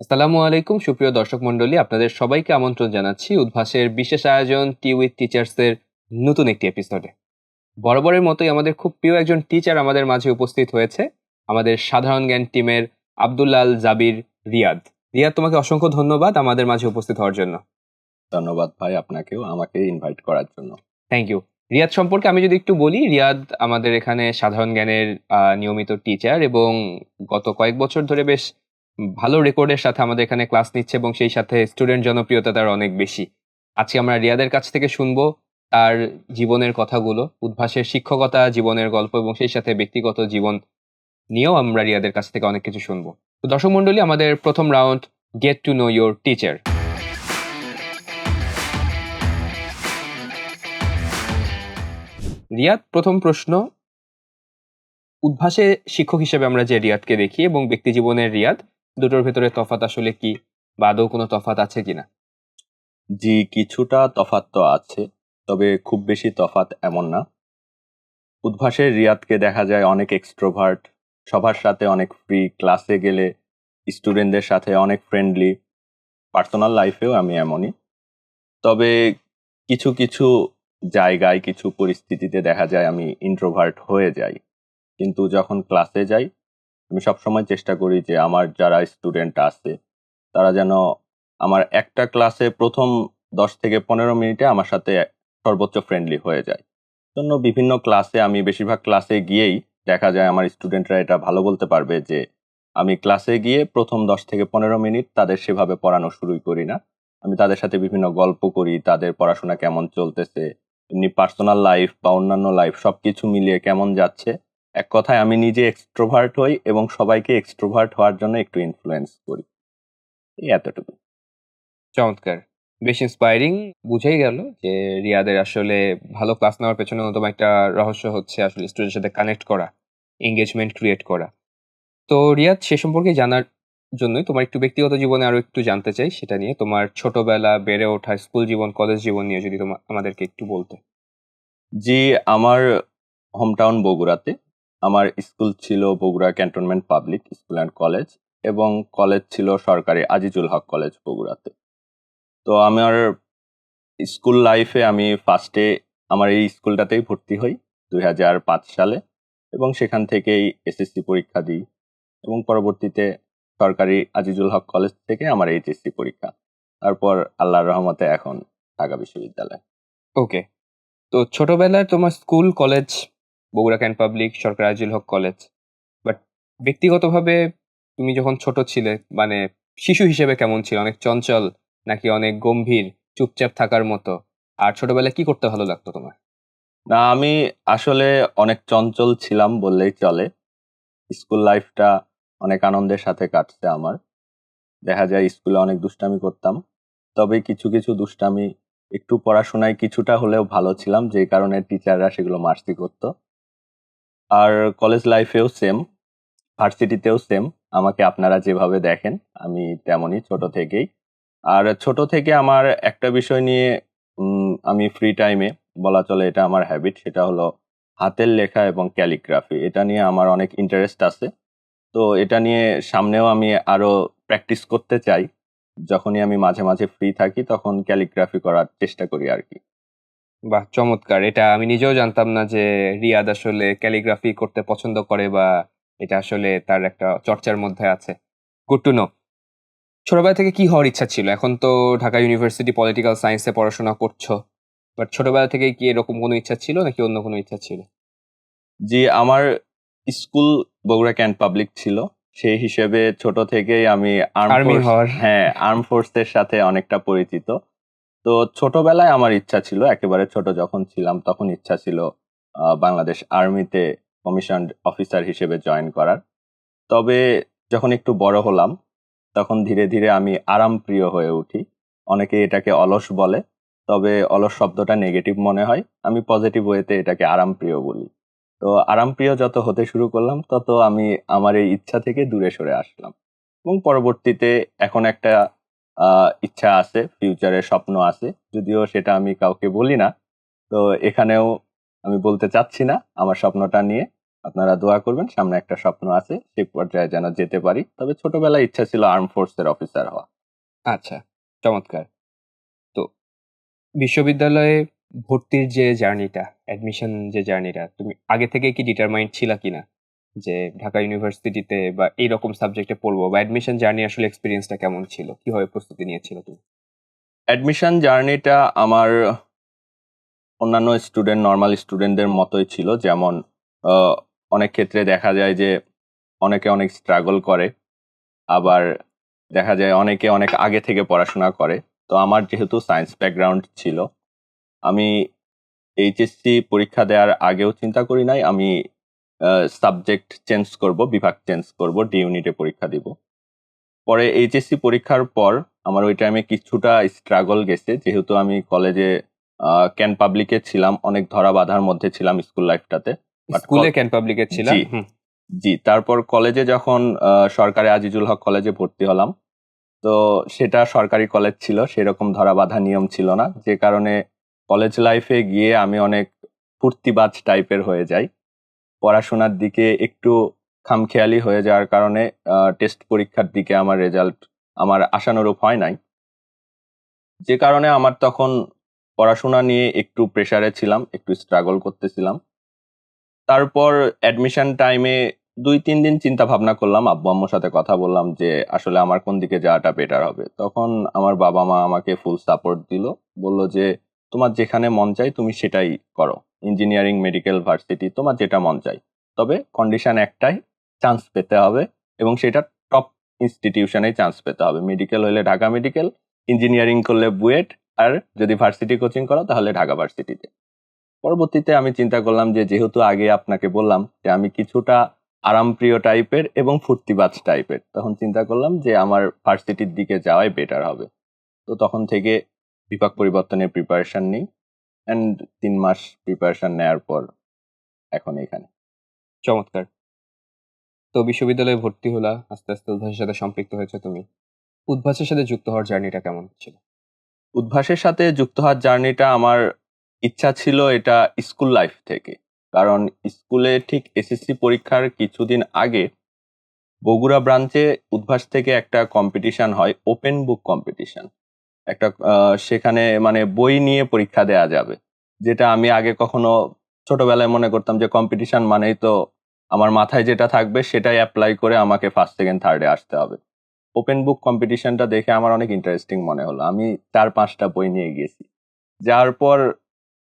আসসালামু আলাইকুম সুপ্রিয় দর্শক মন্ডলী আপনাদের সবাইকে আমন্ত্রণ জানাচ্ছি উদ্ভাসের বিশেষ আয়োজন টি উইথ টিচার্স এর নতুন একটি এপিসোডে বরাবরের মতোই আমাদের খুব প্রিয় একজন টিচার আমাদের মাঝে উপস্থিত হয়েছে আমাদের সাধারণ জ্ঞান টিমের আব্দুল্লাল জাবির রিয়াদ। রিয়াদ তোমাকে অসংখ্য ধন্যবাদ আমাদের মাঝে উপস্থিত হওয়ার জন্য। ধন্যবাদ ভাই আপনাকেও আমাকে ইনভাইট করার জন্য। থ্যাংক ইউ রিয়াদ সম্পর্কে আমি যদি একটু বলি রিয়াদ আমাদের এখানে সাধারণ জ্ঞানের নিয়মিত টিচার এবং গত কয়েক বছর ধরে বেশ ভালো রেকর্ডের সাথে আমাদের এখানে ক্লাস নিচ্ছে এবং সেই সাথে স্টুডেন্ট জনপ্রিয়তা তার অনেক বেশি। আজকে আমরা রিয়াদের কাছ থেকে শুনব তার জীবনের কথাগুলো, উদ্ভাসের শিক্ষকতা, জীবনের গল্প এবং সেই সাথে ব্যক্তিগত জীবন নিয়েও আমরা রিয়াদের কাছ থেকে অনেক কিছু শুনব। তো দর্শক মন্ডলী আমাদের প্রথম round, get to know your teacher. Riyad, প্রথম প্রশ্ন। উদ্ভাসে শিক্ষক হিসেবে আমরা যে রিয়াদকে দেখি এবং ব্যক্তি জীবনের রিয়াদ দুটোর ভেতরে তফাত আসলে কি? বা আদৌ কোনো তফাৎ আছে কিনা? জি, কিছুটা তফাৎ তো আছে, তবে খুব বেশি তফাৎ এমন না। উদ্ভাসের রিয়াদকে দেখা যায় অনেক এক্সট্রোভার্ট সবার সাথে অনেক ফ্রি ক্লাসে গেলে স্টুডেন্টদের সাথে অনেক ফ্রেন্ডলি পার্সোনাল লাইফেও আমি এমনই। তবে কিছু কিছু জায়গায়, কিছু পরিস্থিতিতে দেখা যায় আমি ইন্ট্রোভার্ট হয়ে যাই। কিন্তু যখন ক্লাসে যাই আমি সবসময় চেষ্টা করি যে আমার যারা স্টুডেন্ট আছে, তারা যেন আমার একটা ক্লাসে প্রথম দশ থেকে পনেরো মিনিটে আমার সাথে সর্বোচ্চ ফ্রেন্ডলি হয়ে যায়। জন্য বিভিন্ন ক্লাসে আমি বেশিরভাগ ক্লাসে গিয়েই দেখা যায় আমার স্টুডেন্টরা এটা ভালো বলতে পারবে যে আমি ক্লাসে গিয়ে প্রথম দশ থেকে পনেরো মিনিট তাদের সেভাবে পড়ানো শুরুই করি না। আমি তাদের সাথে বিভিন্ন গল্প করি, তাদের পড়াশোনা কেমন চলতেছে, এমনি পার্সোনাল লাইফ বা অন্যান্য লাইফ সবকিছু মিলিয়ে কেমন যাচ্ছে। এক কথায় আমি নিজে এক্সট্রোভার্ট হই এবং সবাইকে এক্সট্রোভার্ট হওয়ার জন্য একটু ইনফ্লুয়েন্স করি। এই এতটুকু চমৎকার। বেশ ইন্সপায়ারিং বুঝেই গেল যে রিয়াদের আসলে ভালো ক্লাস নেওয়ার পেছনে অন্যতম একটা রহস্য হচ্ছে আসলে স্টুডেন্টের সাথে কানেক্ট করা এঙ্গেজমেন্ট ক্রিয়েট করা। তো রিয়াদ সে সম্পর্কে জানার জন্যই তোমার একটু ব্যক্তিগত জীবনে আরও একটু জানতে চাই সেটা নিয়ে তোমার ছোটবেলা বেড়ে ওঠা স্কুল জীবন কলেজ জীবন নিয়ে যদি তোমার আমাদেরকে একটু বলতে। জি আমার হোমটাউন বগুড়াতে। আমার স্কুল ছিল Bogura cantonment public school and college এবং কলেজ ছিল সরকারি আজিজুল হক কলেজ বগুড়াতে। তো আমার স্কুল লাইফে আমি ফার্স্টে আমার এই স্কুলটাতেই ভর্তি হই দুই হাজার পাঁচ সালে এবং সেখান থেকেই এসএসসি পরীক্ষা দিই এবং পরবর্তীতে সরকারি আজিজুল হক কলেজ থেকে আমার এইচএসসি পরীক্ষা। তারপর আল্লাহর রহমতে এখন ঢাকা বিশ্ববিদ্যালয়। ওকে তো ছোটবেলায় তোমার school, college Bogura cantt public Sarkar Ajil Haque college. But ব্যক্তিগতভাবে তুমি যখন ছোট ছিলে মানে শিশু হিসেবে কেমন ছিল? অনেক চঞ্চল, নাকি অনেক গম্ভীর, চুপচাপ থাকার মতো? আর ছোটবেলায় কি করতে ভালো লাগতো তোমার? না, আমি আসলে অনেক চঞ্চল ছিলাম বললেই চলে। স্কুল লাইফটা অনেক আনন্দের সাথে কাটছে আমার। দেখা যায় স্কুলে অনেক দুষ্টামি করতাম। তবে কিছু কিছু দুষ্টামি, একটু পড়াশোনায় কিছুটা হলেও ভালো ছিলাম, যে কারণে টিচাররা সেগুলো মার্সি করতো। আর কলেজ লাইফেও সেম ভার্সিটিতেও সেম আমাকে আপনারা যেভাবে দেখেন, আমি তেমনই ছোট থেকেই। আর ছোট থেকে আমার একটা বিষয় নিয়ে আমি ফ্রি টাইমে বলা চলে এটা আমার হ্যাবিট সেটা হলো হাতের লেখা এবং ক্যালিগ্রাফি এটা নিয়ে আমার অনেক ইন্টারেস্ট আছে। তো এটা নিয়ে সামনেও আমি আরও প্র্যাকটিস করতে চাই। যখনই আমি মাঝে মাঝে ফ্রি থাকি, তখন ক্যালিগ্রাফি করার চেষ্টা করি আর কি। বাহ চমৎকার। এটা আমি নিজেও জানতাম না যে রিয়াদ আসলে ক্যালিগ্রাফি করতে পছন্দ করে বা এটা আসলে তার একটা চর্চার মধ্যে আছে। গুড টু নো ছোটবেলা থেকে কি হওয়ার ইচ্ছা ছিল? এখন তো ঢাকা ইউনিভার্সিটি পলিটিক্যাল সায়েন্সে পড়াশোনা করছ। বাট ছোটবেলা থেকে কি এরকম কোনো ইচ্ছা ছিল নাকি অন্য কোনো ইচ্ছা ছিল? জি আমার স্কুল বগুড়া ক্যান্ট পাবলিক ছিল। সেই হিসেবে ছোট থেকেই আমি আর্মি হওয়ার। হ্যাঁ আর্ম ফোর্সের সাথে অনেকটা পরিচিত। তো ছোটবেলায় আমার ইচ্ছা ছিল, একেবারে ছোট যখন ছিলাম তখন ইচ্ছা ছিল বাংলাদেশ আর্মিতে কমিশন অফিসার হিসেবে জয়েন করার। তবে যখন একটু বড় হলাম, তখন ধীরে ধীরে আমি আরামপ্রিয় হয়ে উঠি। অনেকে এটাকে অলস বলে, তবে অলস শব্দটা নেগেটিভ মনে হয়। আমি পজিটিভ ওয়েতে এটাকে আরামপ্রিয় বলি। তো আরামপ্রিয় যত হতে শুরু করলাম, তত আমি আমার এই ইচ্ছা থেকে দূরে সরে আসলাম। এবং পরবর্তীতে এখন একটা ইচ্ছা আছে ফিউচারে স্বপ্ন আছে। যদিও সেটা আমি কাউকে বলি না। তো এখানেও আমি বলতে চাচ্ছি না আমার স্বপ্নটা নিয়ে। আপনারা দোয়া করবেন, সামনে একটা স্বপ্ন আছে সেই পর্যায়ে যেন যেতে পারি। তবে ছোটবেলায় ইচ্ছা ছিল আর্ম ফোর্সের অফিসার হওয়া। আচ্ছা চমৎকার। তো বিশ্ববিদ্যালয়ে ভর্তির যে জার্নিটা অ্যাডমিশন যে জার্নিটা তুমি আগে থেকে কি ডিটারমাইন্ড ছিলা কিনা? যে ঢাকা ইউনিভার্সিটিতে বা এইরকম সাবজেক্টে পড়ব বা অ্যাডমিশন জার্নি আসলে এক্সপিরিয়েন্সটা কেমন ছিল? কীভাবে প্রস্তুতি নিয়েছিল তুমি? অ্যাডমিশন জার্নিটা আমার অন্যান্য স্টুডেন্ট নর্মাল স্টুডেন্টদের মতোই ছিল। যেমন অনেক ক্ষেত্রে দেখা যায় যে অনেকে অনেক স্ট্রাগল করে, আবার দেখা যায় অনেকে অনেক আগে থেকে পড়াশোনা করে। তো আমার যেহেতু সায়েন্স ব্যাকগ্রাউন্ড ছিল, আমি এইচএসসি পরীক্ষা দেওয়ার আগেও চিন্তা করি নাই। আমি সাবজেক্ট চেঞ্জ করব বিভাগ চেঞ্জ করব ডি ইউনিটে পরীক্ষা দিব। পরে এইচএসসি পরীক্ষার পর আমার ওই টাইমে কিছুটা স্ট্রাগল গেছে। যেহেতু আমি কলেজে ক্যান পাবলিকে ছিলাম অনেক ধরা বাধার মধ্যে ছিলাম স্কুল লাইফটাতে স্কুলে কল- ক্যান পাবলিকের ছিল জি। তারপর কলেজে যখন সরকারি আজিজুল হক কলেজে ভর্তি হলাম তো সেটা সরকারি কলেজ ছিল সেরকম ধরা বাধা নিয়ম ছিল না। যে কারণে কলেজ লাইফে গিয়ে আমি অনেক ফুর্তিবাজ টাইপের হয়ে যাই। পড়াশোনার দিকে একটু খামখেয়ালি হয়ে যাওয়ার কারণে টেস্ট পরীক্ষার দিকে আমার রেজাল্ট আমার আশানুরূপ হয় নাই। যে কারণে আমার তখন পড়াশোনা নিয়ে একটু প্রেশারে ছিলাম, একটু স্ট্রাগল করতেছিলাম। তারপর অ্যাডমিশন টাইমে দুই, তিন দিন চিন্তা ভাবনা করলাম, আব্বু আম্মুর সাথে কথা বললাম যে, আসলে আমার কোন দিকে যাওয়াটা বেটার হবে? তখন আমার বাবা মা আমাকে ফুল সাপোর্ট দিল, বলল যে, তোমার যেখানে মন চাই তুমি সেটাই করো। ইঞ্জিনিয়ারিং মেডিকেল ভার্সিটি তোমার যেটা মন চাই। তবে কন্ডিশন একটাই চান্স পেতে হবে এবং সেটা টপ ইনস্টিটিউশনেই চান্স পেতে হবে। মেডিকেল হলে ঢাকা মেডিকেল ইঞ্জিনিয়ারিং করলে বুয়েট, আর যদি ভার্সিটি কোচিং করো তাহলে ঢাকা ভার্সিটিতে পরবর্তীতে আমি চিন্তা করলাম যে যেহেতু আগে আপনাকে বললাম যে আমি কিছুটা আরামপ্রিয় টাইপের এবং ফুর্তিবাজ টাইপের তখন চিন্তা করলাম যে আমার ভার্সিটির দিকে যাওয়াই বেটার হবে। তো তখন থেকে বিভাগ পরিবর্তনের প্রিপারেশন নিই। অ্যান্ড তিন মাস প্রিপারেশন নেওয়ার পর এখন এখানে। চমৎকার। তো বিশ্ববিদ্যালয়ে ভর্তি হলা আস্তে আস্তে উদ্ভাসের সাথে সম্পৃক্ত হয়েছে তুমি। উদ্ভাসের সাথে যুক্ত হওয়ার জার্নিটা কেমন ছিল? উদ্ভাসের সাথে যুক্ত হওয়ার জার্নিটা আমার ইচ্ছা ছিল এটা স্কুল লাইফ থেকে। কারণ স্কুলে ঠিক এসএসসি পরীক্ষার কিছুদিন আগে বগুড়া ব্রাঞ্চে উদ্ভাস থেকে একটা কম্পিটিশন হয় ওপেন বুক কম্পিটিশন একটা সেখানে মানে বই নিয়ে পরীক্ষা দেয়া যাবে। যেটা আমি আগে কখনো ছোটবেলায় মনে করতাম যে কম্পিটিশন মানেই তো আমার মাথায় যেটা থাকবে সেটাই অ্যাপ্লাই করে আমাকে ফার্স্ট সেকেন্ড থার্ডে আসতে হবে। ওপেন বুক কম্পিটিশনটা দেখে আমার অনেক ইন্টারেস্টিং মনে হলো। আমি চার, পাঁচটা বই নিয়ে গেছি যার পর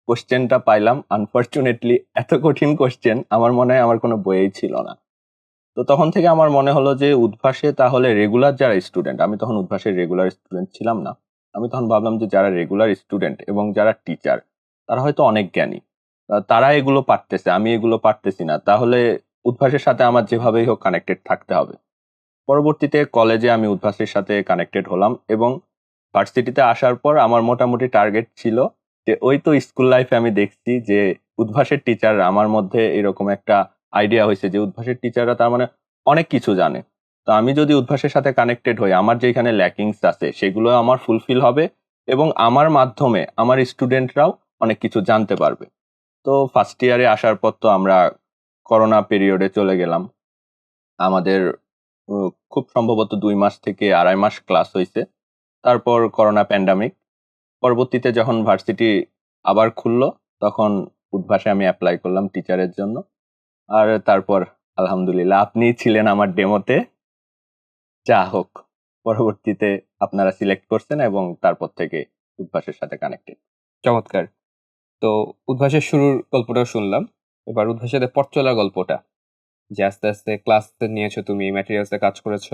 কোশ্চেনটা পাইলাম। আনফর্চুনেটলি এত কঠিন কোশ্চেন আমার মনে হয় আমার কোনো বইয়েই ছিল না। তো তখন থেকে আমার মনে হলো যে, উদ্ভাসে তাহলে রেগুলার যারা স্টুডেন্ট আমি তখন উদ্ভাসের রেগুলার স্টুডেন্ট ছিলাম না। আমি তখন ভাবলাম যে যারা রেগুলার স্টুডেন্ট এবং যারা টিচার তারা হয়তো অনেক জ্ঞানী। তারা এগুলো পারতেছে, আমি এগুলো পারতেছি না। তাহলে উদ্ভাসের সাথে আমার যেভাবেই হোক কানেক্টেড থাকতে হবে। পরবর্তীতে কলেজে আমি উদ্ভাসের সাথে কানেক্টেড হলাম এবং ভার্সিটিতে আসার পর আমার মোটামুটি টার্গেট ছিল যে ওই তো স্কুল লাইফে আমি দেখছি যে উদ্ভাসের টিচার আমার মধ্যে এরকম একটা আইডিয়া হয়েছে যে উদ্ভাসের টিচাররা তার মানে অনেক কিছু জানে। তো আমি যদি উদ্ভাসের সাথে কানেক্টেড হই, আমার যেখানে ল্যাকিংস আছে, সেগুলো আমার ফুলফিল হবে এবং আমার মাধ্যমে আমার স্টুডেন্টরাও অনেক কিছু জানতে পারবে। তো ফার্স্ট ইয়ারে আসার পর তো আমরা করোনা পিরিয়ডে চলে গেলাম। আমাদের খুব সম্ভবত দুই মাস থেকে আড়াই মাস ক্লাস হয়েছে তারপর করোনা প্যান্ডামিক পরবর্তীতে যখন ভার্সিটি আবার খুললো, তখন উদ্ভাসে আমি অ্যাপ্লাই করলাম টিচারের জন্য। আর তারপর আলহামদুলিল্লাহ আপনি ছিলেন আমার ডেমোতে যা হোক, পরবর্তীতে আপনারা সিলেক্ট করছেন এবং তারপর থেকে উদ্ভাসের সাথে কানেক্টেড চমৎকার। তো উদ্ভাসের শুরুর গল্পটাও শুনলাম। এবার উদ্ভাসের পথ চলার গল্পটা। যে আস্তে আস্তে ক্লাস নিয়েছো তুমি ম্যাটেরিয়ালসে কাজ করেছ,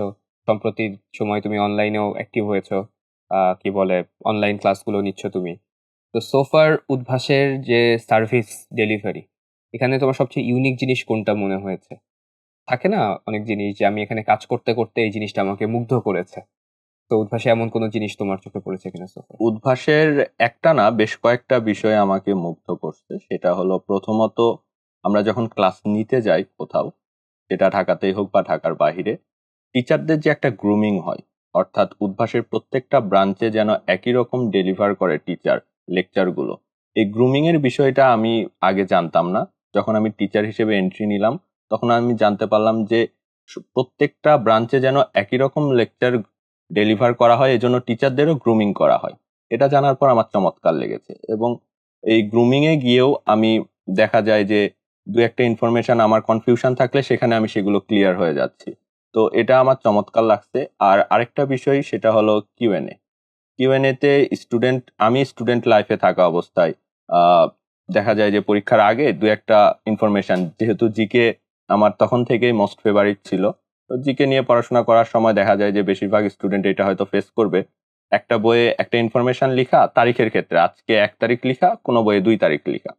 সম্প্রতি সময় তুমি অনলাইনেও অ্যাক্টিভ হয়েছো কি বলে অনলাইন ক্লাসগুলো নিচ্ছ তুমি। তো সোফার উদ্ভাসের যে সার্ভিস ডেলিভারি এখানে তোমার সবচেয়ে ইউনিক জিনিস কোনটা মনে হয়েছে? থাকে না অনেক জিনিস যে আমি এখানে কাজ করতে করতে এই জিনিসটা আমাকে মুগ্ধ করেছে। তো উদ্ভাসে এমন কোনো জিনিস তোমার চোখে পড়েছে কিনা উদ্ভাসের একটা না, বেশ কয়েকটা বিষয় আমাকে মুগ্ধ করছে। সেটা হলো প্রথমত, আমরা যখন ক্লাস নিতে যাই কোথাও, সেটা ঢাকাতেই হোক বা ঢাকার বাহিরে টিচারদের যে একটা গ্রুমিং হয়, অর্থাৎ উদ্ভাসের প্রত্যেকটা ব্রাঞ্চে যেন একই রকম ডেলিভার করে টিচার লেকচারগুলো এই গ্রুমিং এর বিষয়টা আমি আগে জানতাম না। যখন আমি টিচার হিসেবে এন্ট্রি নিলাম তখন আমি জানতে পারলাম যে প্রত্যেকটা ব্রাঞ্চে যেন একই রকম লেকচার ডেলিভার করা হয়, এজন্য টিচারদেরও গ্রুমিং করা হয়। এটা জানার পর আমার চমৎকার লেগেছে এবং এই গ্রুমিং এ গিয়েও আমি দেখা যায় যে দু একটা ইনফরমেশন আমার কনফিউশন থাকলে সেখানে আমি সেগুলো ক্লিয়ার হয়ে যাচ্ছি। তো এটা আমার চমৎকার লাগছে। আর আরেকটা বিষয় সেটা হলো Q and A Q and A তে স্টুডেন্ট আমি স্টুডেন্ট লাইফে থাকা অবস্থায় দেখা যায় যে পরীক্ষার আগে দু একটা ইনফরমেশন যেহেতু জিকে আমার তখন থেকেই মোস্ট ফেভারিট ছিল। তো জিকে নিয়ে পড়াশোনা করার সময় দেখা যায় যে, বেশিরভাগ স্টুডেন্ট এটা হয়তো ফেস করবে। একটা বইয়ে একটা ইনফরমেশন লিখা তারিখের ক্ষেত্রে। আজকে এক তারিখ লিখা, কোনো বইয়ে দুই তারিখ লিখা।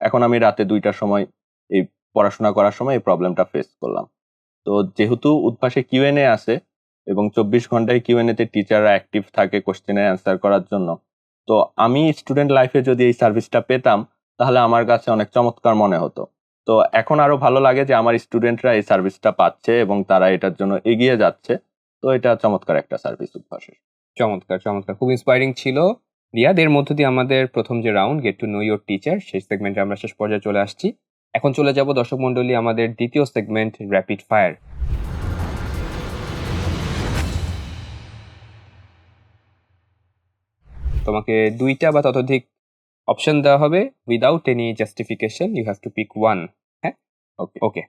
এখন আমি রাতে দুইটার সময় এই পড়াশোনা করার সময় এই প্রবলেমটা ফেস করলাম। তো যেহেতু উদ্ভাসে কিউএনএ আছে এবং চব্বিশ ঘন্টায় কিউএনএ তে টিচাররা অ্যাক্টিভ থাকে কোশ্চেনে অ্যান্সার করার জন্য, তো আমি স্টুডেন্ট লাইফে যদি এই সার্ভিসটা পেতাম, তাহলে আমার কাছে অনেক চমৎকার মনে হতো। তো এখন আরও ভালো লাগে যে আমার স্টুডেন্টরা এই সার্ভিসটা পাচ্ছে এবং তারা এটার জন্য এগিয়ে যাচ্ছে। তো এটা চমৎকার একটা সার্ভিস উদ্ভাসের চমৎকার চমৎকার। খুব ইন্সপায়ারিং ছিল। রিয়াদ, এর মধ্য দিয়ে আমাদের প্রথম যে round get to know your teacher সেই সেগমেন্টে আমরা শেষ পর্যায়ে চলে আসছি। এখন চলে যাব দর্শক মন্ডলী আমাদের দ্বিতীয় সেগমেন্ট র্যাপিড ফায়ার তোমাকে দুইটা বা ততোধিক অপশন দেওয়া হবে। Without any justification you have to pick one okay okay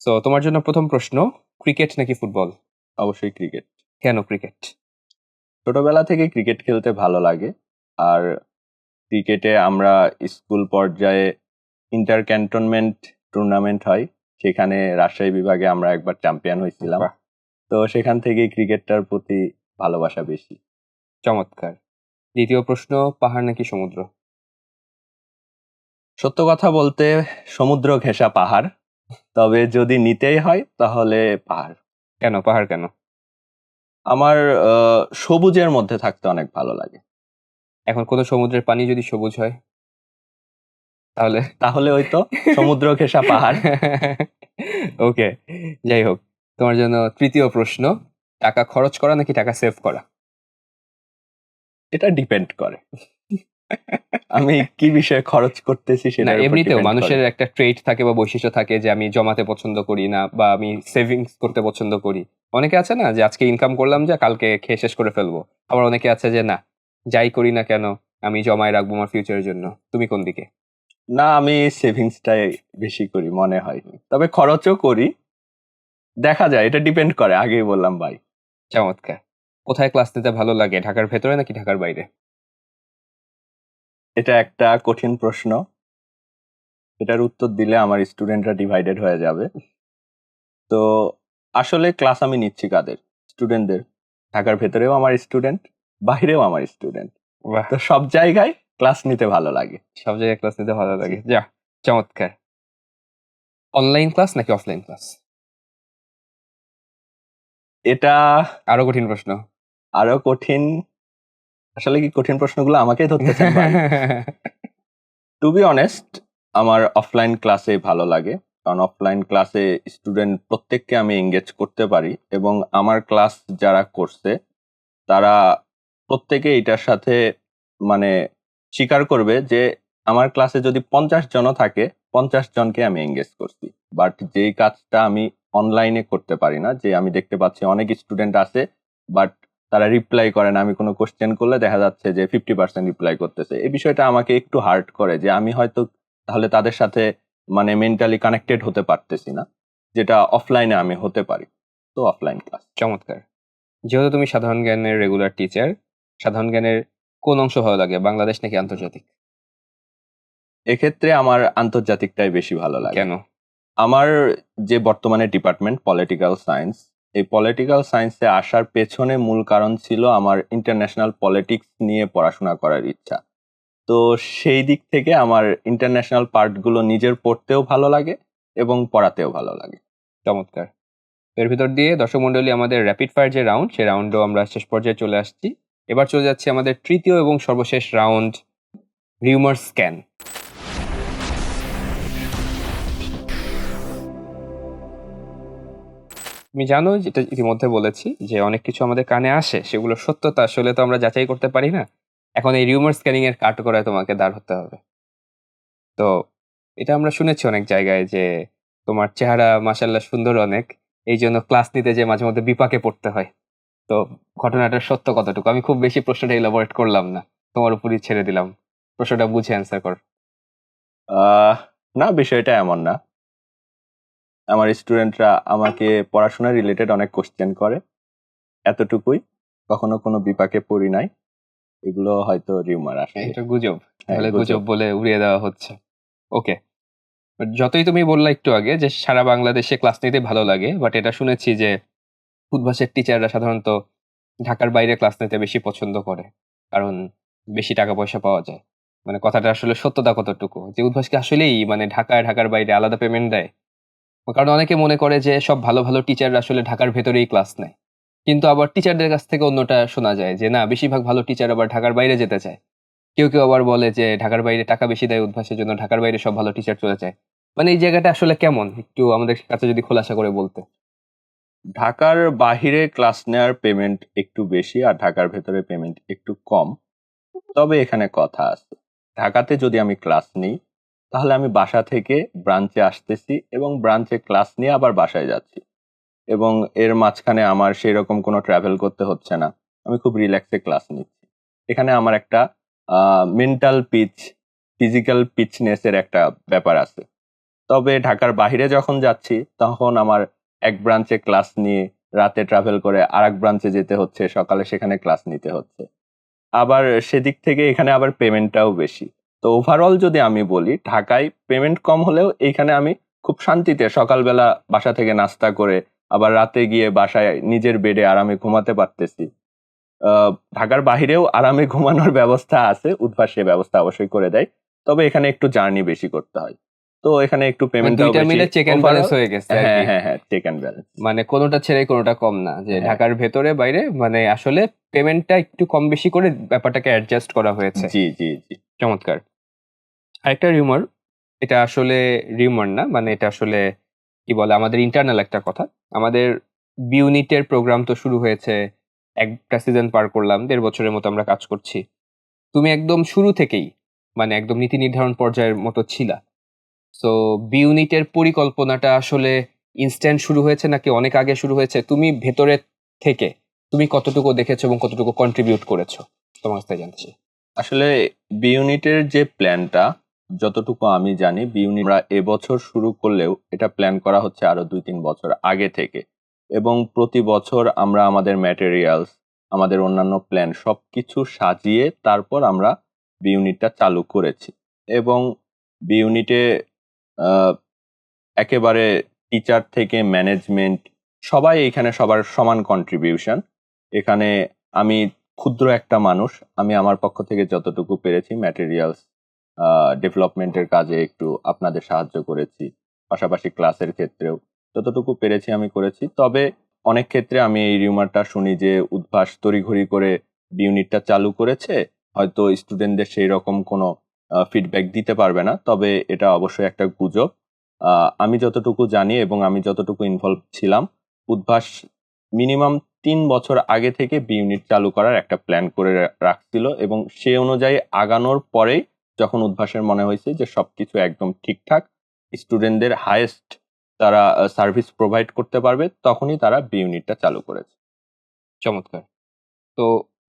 so তোমার জন্য প্রথম প্রশ্ন ক্রিকেট নাকি ফুটবল অবশ্যই ক্রিকেট কেন ক্রিকেট ছোটবেলা থেকে ক্রিকেট খেলতে ভালো লাগে আর ক্রিকেটে আমরা স্কুল পর্যায়ে ইন্টার ক্যান্টনমেন্ট টুর্নামেন্ট হয় সেখানে রাজশাহী বিভাগে আমরা একবার চ্যাম্পিয়ন হয়েছিলাম। তো সেখান থেকেই ক্রিকেটটার প্রতি ভালোবাসা বেশি। চমৎকার। দ্বিতীয় প্রশ্ন পাহাড় নাকি সমুদ্র? সত্য কথা বলতে সমুদ্র ঘেঁষা পাহাড়। তবে যদি নিতেই হয় তাহলে পাহাড়। কেন? পাহাড় কেন? আমার সবুজের মধ্যে থাকতে অনেক ভালো লাগে। এখন কোন সমুদ্রের পানি যদি সবুজ হয়? তাহলে তাহলে ওই তো সমুদ্র ঘেঁষা পাহাড়। ওকে যাই হোক। তোমার জন্য তৃতীয় প্রশ্ন টাকা খরচ করা নাকি টাকা সেভ করা? এটা ডিপেন্ড করে। আমি কি বিষয়ে খরচ করতেছি না সেটা এমনিতেও মানুষের একটা ট্রেড থাকে বা বৈশিষ্ট্য থাকে যে আমি জমাতে পছন্দ করি না বা আমি সেভিংস করতে পছন্দ করি। অনেকে আছে না যে আজকে ইনকাম করলাম যে কালকে খেয়ে শেষ করে ফেলব। আবার অনেকে আছে যে না যাই করি না কেন আমি জমায় রাখব আমার ফিউচারের জন্য। তুমি কোন দিকে? না আমি সেভিংসটাই বেশি করি মনে হয়। তবে খরচও করি। দেখা যায় এটা ডিপেন্ড করে আগেই বললাম ভাই। চমৎকার। কোথায় ক্লাস নিতে ভালো লাগে ঢাকার ভেতরে নাকি ঢাকার বাইরে? এটা একটা কঠিন প্রশ্ন। এটার উত্তর দিলে আমার স্টুডেন্টরা ডিভাইডেড হয়ে যাবে। তো আসলে ক্লাস আমি নিচ্ছি কাদের? স্টুডেন্টদের। ঢাকার ভেতরেও আমার স্টুডেন্ট বাইরেও আমার স্টুডেন্ট। তো সব জায়গায় ক্লাস নিতে ভালো লাগে। সব জায়গায় ক্লাস নিতে ভালো লাগে। যা চমৎকার। অনলাইন ক্লাস নাকি অফলাইন ক্লাস এটা আরও কঠিন প্রশ্ন। আরও কঠিন আসলে কি কঠিন প্রশ্নগুলো আমাকেই ধরতে চান টু বি অনেস্ট আমার অফলাইন ক্লাসে ভালো লাগে। কারণ অফলাইন ক্লাসে স্টুডেন্ট প্রত্যেককে আমি এঙ্গেজ করতে পারি এবং আমার ক্লাস যারা করছে তারা প্রত্যেকে এটার সাথে মানে স্বীকার করবে যে আমার ক্লাসে যদি পঞ্চাশ জনও থাকে পঞ্চাশ জনকে আমি এঙ্গেজ করছি। বাট যেই কাজটা আমি অনলাইনে করতে পারি না যে আমি দেখতে পাচ্ছি অনেক স্টুডেন্ট আছে বাট তারা রিপ্লাই করে না আমি কোনো কোশ্চেন করলে দেখা যাচ্ছে যে ফিফটি পার্সেন্ট রিপ্লাই করতেছে। এই বিষয়টা আমাকে একটু হার্ট করে যে আমি হয়তো তাহলে তাদের সাথে মানে মেন্টালি কানেক্টেড হতে পারতেছি না যেটা অফলাইনে আমি হতে পারি। তো অফলাইন ক্লাস চমৎকার। যেহেতু তুমি সাধারণ জ্ঞানের রেগুলার টিচার সাধারণ জ্ঞানের কোন অংশ ভালো লাগে বাংলাদেশ নাকি আন্তর্জাতিক? এক্ষেত্রে আমার আন্তর্জাতিকটাই বেশি ভালো লাগে। কেন? আমার যে বর্তমানে ডিপার্টমেন্ট পলিটিক্যাল সায়েন্স এই পলিটিক্যাল সায়েন্সে আসার পেছনে মূল কারণ ছিল আমার ইন্টারন্যাশনাল পলিটিক্স নিয়ে পড়াশোনা করার ইচ্ছা। তো সেই দিক থেকে আমার ইন্টারন্যাশনাল পার্টগুলো নিজের পড়তেও ভালো লাগে এবং পড়াতেও ভালো লাগে। চমৎকার। এর ভিতর দিয়ে দর্শক মন্ডলী আমাদের র্যাপিড ফায়ার যে রাউন্ড সেই রাউন্ডও আমরা শেষ পর্যায়ে চলে আসছি। এবার চলে যাচ্ছি আমাদের তৃতীয় এবং সর্বশেষ রাউন্ড রিউমার স্ক্যান তুমি জানো, যেটা ইতিমধ্যে বলেছি, যে অনেক কিছু আমাদের কানে আসে, সেগুলো সত্যতা, আসলে তো আমরা যাচাই করতে পারি না। এখন এই রিউমার স্ক্যানিং এর কাঠগড়ায় তোমাকে দাঁড় হতে হবে। তো, এটা আমরা শুনেছি অনেক জায়গায় যে তোমার চেহারা মাসাল্লাহ সুন্দর অনেক এই জন্য ক্লাস নিতে যে মাঝে মধ্যে বিপাকে পড়তে হয়। তো, ঘটনাটা সত্য কতটুকু? আমি খুব বেশি প্রশ্নটা ইলাবোরেট করলাম না, তোমার উপরই ছেড়ে দিলাম। প্রশ্নটা বুঝে অ্যান্সার কর। না, বিষয়টা এমন না। আমার স্টুডেন্টরা আমাকে পড়াশোনা রিলেটেড অনেক কোশ্চেন করে। এতটুকুই। কখনো কোনো বিপাকে পড়ি নাই। এগুলো হয়তো রিউমার আসে। এটা গুজব। হ্যাঁ, তাহলে গুজব। গুজব বলে উড়িয়ে দেওয়া হচ্ছে। ওকে যতই তুমি বললা একটু আগে যে সারা বাংলাদেশে ক্লাস নিতে ভালো লাগে বাট এটা শুনেছি যে উদ্ভাসের টিচাররা সাধারণত ঢাকার বাইরে ক্লাস নিতে বেশি পছন্দ করে। কারণ বেশি টাকা পয়সা পাওয়া যায়। মানে কথাটা আসলে সত্যতা কতটুকু? যে উদ্ভাসকে আসলেই মানে ঢাকায় ঢাকার বাইরে আলাদা পেমেন্ট দেয়। কারণ অনেকে মনে করে যে সব ভালো ভালো টিচাররা আসলে ঢাকার ভেতরেই ক্লাস নেয়। কিন্তু আবার টিচারদের কাছ থেকে অন্যটা শোনা যায় যে, না, বেশিরভাগ ভালো টিচার আবার ঢাকার বাইরে যেতে চায়। কেউ কেউ আবার বলে যে, ঢাকার বাইরে টাকা বেশি দেয় উদ্ভাসের জন্য, ঢাকার বাইরে সব ভালো টিচার চলে যায়। মানে এই জায়গাটা আসলে কেমন? একটু আমাদের কাছে যদি খোলাসা করে বলতে। ঢাকার বাহিরে ক্লাস নেওয়ার পেমেন্ট একটু বেশি আর ঢাকার ভেতরে পেমেন্ট একটু কম। তবে এখানে কথা আছে। ঢাকাতে যদি আমি ক্লাস নিই তাহলে আমি বাসা থেকে ব্রাঞ্চে আসতেছি এবং ব্রাঞ্চে ক্লাস নিয়ে আবার বাসায় যাচ্ছি। এবং এর মাঝখানে আমার সেই রকম কোনো ট্রাভেল করতে হচ্ছে না। আমি খুব রিল্যাক্সে ক্লাস নিচ্ছি। এখানে আমার একটা মেন্টাল পিচ ফিজিক্যাল পিচনেসের একটা ব্যাপার আছে। তবে ঢাকার বাইরে যখন যাচ্ছি, তখন আমার এক ব্রাঞ্চে ক্লাস নিয়ে রাতে ট্রাভেল করে আর এক ব্রাঞ্চে যেতে হচ্ছে, সকালে সেখানে ক্লাস নিতে হচ্ছে। আবার সেদিক থেকে এখানে আবার পেমেন্টটাও বেশি। তো ওভারঅল যদি আমি বলি, ঢাকায় পেমেন্ট কম হলেও এইখানে আমি খুব শান্তিতে সকালবেলা বাসা থেকে নাস্তা করে আবার রাতে গিয়ে বাসায় নিজের বেডে আরামে ঘুমাতে পারতেছি। ঢাকার বাহিরেও আরামে ঘুমানোর ব্যবস্থা আছে উদ্ভাস ব্যবস্থা অবশ্যই করে দেয়, তবে এখানে একটু জার্নি বেশি করতে হয়। তো এখানে একটু পেমেন্ট মানে দুইটা মিলে চেক এন্ড ব্যালেন্স হয়ে গেছে হ্যাঁ হ্যাঁ হ্যাঁ চেক অ্যান্ড ব্যালেন্স মানে কোনোটা ছেড়ে কোনোটা কম না যে হ্যাঁ। ঢাকার ভেতরে বাইরে মানে আসলে পেমেন্টটা একটু কম বেশি করে ব্যাপারটাকে অ্যাডজাস্ট করা হয়েছে। জি জি জি। চমৎকার। আরেকটা রিউমার এটা আসলে রিউমার না মানে এটা আসলে কি বলে আমাদের ইন্টারনাল একটা কথা। আমাদের বি ইউনিটের প্রোগ্রাম তো শুরু হয়েছে একটা সিজন পার করলাম দেড় বছরের মতো আমরা কাজ করছি। তুমি একদম শুরু থেকেই মানে একদম নীতি নির্ধারণ পর্যায়ের মতো ছিলা। সো বি ইউনিটের পরিকল্পনাটা আসলে ইনস্ট্যান্ট শুরু হয়েছে নাকি অনেক আগে শুরু হয়েছে? তুমি ভেতরে থেকে তুমি কতটুকু দেখেছ এবং কতটুকু কন্ট্রিবিউট করেছ? তোমার কাছ জানতে আসলে বি ইউনিটের যে প্ল্যানটা যতটুকু আমি জানি বি ইউনিট এবছর শুরু করলেও এটা প্ল্যান করা হচ্ছে আরও দুই তিন বছর আগে থেকে। এবং প্রতি বছর আমরা আমাদের ম্যাটেরিয়ালস আমাদের অন্যান্য প্ল্যান সবকিছু সাজিয়ে তারপর আমরা বি ইউনিটটা চালু করেছি। এবং বি ইউনিটে একেবারে টিচার থেকে ম্যানেজমেন্ট সবাই এখানে সবার সমান কন্ট্রিবিউশন এখানে আমি ক্ষুদ্র একটা মানুষ, আমি আমার পক্ষ থেকে যতটুকু পেরেছি ম্যাটেরিয়ালস ডেভেলপমেন্টের কাজে একটু আপনাদের সাহায্য করেছি, পাশাপাশি ক্লাসের ক্ষেত্রেও যতটুকু পেরেছি আমি করেছি। তবে অনেক ক্ষেত্রে আমি এই রিউমারটা শুনি যে উদ্ভাস তড়িঘড়ি করে ইউনিটটা চালু করেছে, হয়তো স্টুডেন্টদের সেই রকম কোনো ফিডব্যাক দিতে পারবে না, তবে এটা অবশ্যই একটা গুজব। আমি যতটুকু জানি এবং আমি যতটুকু ইনভলভ ছিলাম, উদ্ভাস মিনিমাম তিন বছর আগে থেকে বি ইউনিট চালু করার একটা প্ল্যান করে রাখছিল এবং সে অনুযায়ী আগানোর পরেই যখন উদ্ভাসের মনে হয়েছে যে সবকিছু একদম ঠিকঠাক স্টুডেন্টদের হায়েস্ট তারা সার্ভিস প্রোভাইড করতে পারবে, তখনই তারা বি ইউনিটটা চালু করেছে। চমৎকার। তো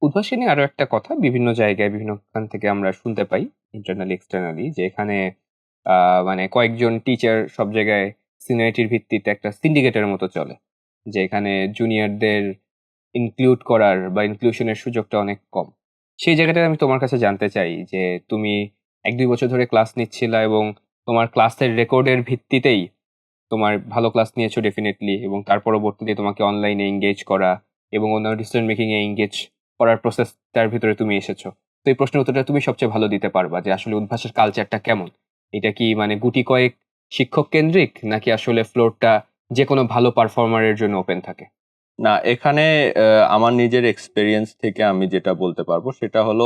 উদ্ভাসী নিয়ে আরও একটা কথা, বিভিন্ন জায়গায়, বিভিন্ন থেকে আমরা শুনতে পাই। ইন্টারনালি এক্সটার্নালি যে এখানে মানে কয়েকজন টিচার সব জায়গায় সিনিয়রিটির ভিত্তিতে একটা সিন্ডিকেটের মতো চলে, যে এখানে জুনিয়রদের ইনক্লুড করার বা ইনক্লুশনের সুযোগটা অনেক কম। সেই জায়গাটায় আমি তোমার কাছে জানতে চাই যে তুমি এক দুই বছর ধরে ক্লাস নিচ্ছিলা এবং তোমার ক্লাসের রেকর্ডের ভিত্তিতেই তোমার ভালো ক্লাস নিয়েছো ডেফিনেটলি এবং তার পরবর্তীতে তোমাকে অনলাইনে এঙ্গেজ করা এবং অন্যান্য ডিসিশন মেকিং এ এঙ্গেজ করার প্রসেসটার ভিতরে তুমি এসেছ। তো এই প্রশ্নের উত্তরটা তুমি সবচেয়ে ভালো দিতে পারবা যে আসলে উদ্ভাসের কালচারটা কেমন? এটা কি মানে গুটি কয়েক শিক্ষক কেন্দ্রিক নাকি আসলে ফ্লোরটা যে কোনো ভালো পারফর্মারের জন্য ওপেন থাকে? না, এখানে আমার নিজের এক্সপেরিয়েন্স থেকে আমি যেটা বলতে পারব সেটা হলো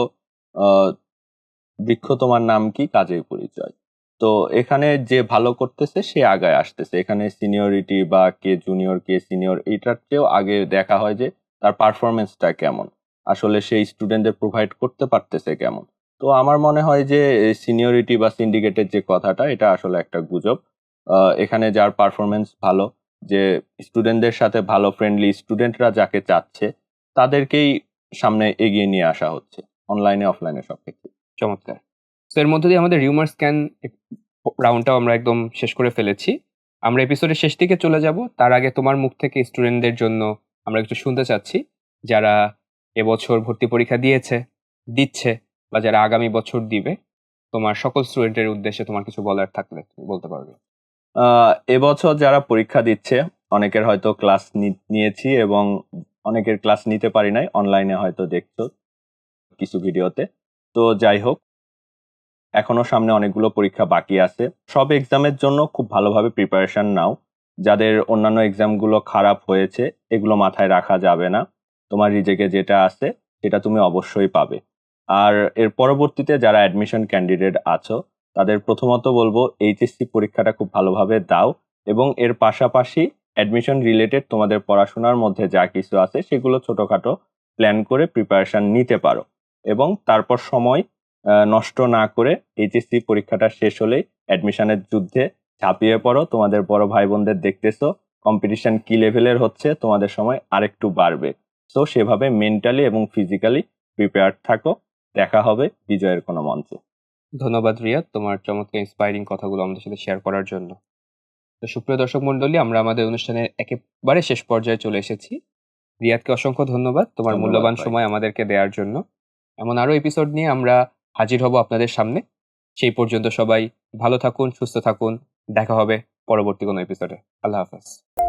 বৃক্ষ তোমার নাম কি? কাজের পরিচয়। তো এখানে যে ভালো করতেছে সে আগায় আসতেছে। এখানে সিনিয়রিটি বা কে জুনিয়র কে সিনিয়র এইটার চেয়েও আগে দেখা হয় যে তার পারফরমেন্সটা কেমন। আসলে সেই স্টুডেন্টদের প্রোভাইড করতে পারতেছে কেমন? তো আমার মনে হয় যে সিনিয়রিটি বা সিন্ডিকেটের যে কথাটা, এটা আসলে একটা গুজব। এখানে যার পারফরমেন্স ভালো, যে স্টুডেন্টদের সাথে ভালো ফ্রেন্ডলি স্টুডেন্টরা যাকে চাচ্ছে, তাদেরকেই সামনে এগিয়ে নিয়ে আসা হচ্ছে অনলাইনে অফলাইনে সব ক্ষেত্রে। চমৎকার। তো এর মধ্যে দিয়ে আমাদের রিউমার স্ক্যান রাউন্ডটাও আমরা একদম শেষ করে ফেলেছি। আমরা এপিসোডের শেষ দিকে চলে যাব। তার আগে তোমার মুখ থেকে স্টুডেন্টদের জন্য আমরা একটু শুনতে চাচ্ছি, যারা এবছর ভর্তি পরীক্ষা দিয়েছে, দিচ্ছে, বা যারা আগামী বছর দিবে, তোমার সকল স্টুডেন্টের উদ্দেশ্যে তোমার কিছু বলার থাকলে তুমি বলতে পারবে। এবছর যারা পরীক্ষা দিচ্ছে, অনেকের হয়তো ক্লাস নিয়েছি এবং অনেকের ক্লাস নিতে পারি নাই অনলাইনে হয়তো দেখছ কিছু ভিডিওতে তো যাই হোক, এখনও সামনে অনেকগুলো পরীক্ষা বাকি আছে। সব এক্সামের জন্য খুব ভালোভাবে প্রিপারেশন নাও। যাদের অন্যান্য এক্সামগুলো খারাপ হয়েছে, এগুলো মাথায় রাখা যাবে না। তোমার রিজেকে যেটা আছে, সেটা তুমি অবশ্যই পাবে। আর এর পরবর্তীতে যারা অ্যাডমিশন ক্যান্ডিডেট আছো, তাদের প্রথমত বলব এইচএসসি পরীক্ষাটা খুব ভালোভাবে দাও এবং এর পাশাপাশি অ্যাডমিশন রিলেটেড তোমাদের পড়াশোনার মধ্যে যা কিছু আছে, সেগুলো ছোটোখাটো প্ল্যান করে প্রিপারেশান নিতে পারো। এবং তারপর সময় নষ্ট না করে এইচএসসি পরীক্ষাটা শেষ হলেই অ্যাডমিশনের যুদ্ধে ঝাঁপিয়ে পড়ো। তোমাদের বড় ভাই বোনদের দেখতেছো কম্পিটিশন কি লেভেলের হচ্ছে, তোমাদের সময় আরেকটু বাড়বে। সো সেভাবে মেন্টালি এবং ফিজিক্যালি প্রিপেয়ার থাকো। দেখা হবে বিজয়ের কোনো মঞ্চে। ধন্যবাদ রিয়াদ তোমার চমৎকার ইন্সপায়ারিং কথাগুলো আমাদের সাথে শেয়ার করার জন্য। তো সুপ্রিয় দর্শক মন্ডলী আমরা আমাদের অনুষ্ঠানের একেবারে শেষ পর্যায়ে চলে এসেছি। রিয়াদকে অসংখ্য ধন্যবাদ তোমার মূল্যবান সময় আমাদেরকে দেওয়ার জন্য। এমন আরও এপিসোড নিয়ে আমরা হাজির হব আপনাদের সামনে। সেই পর্যন্ত সবাই ভালো থাকুন সুস্থ থাকুন। দেখা হবে পরবর্তী কোনো এপিসোডে আল্লাহ হাফেজ।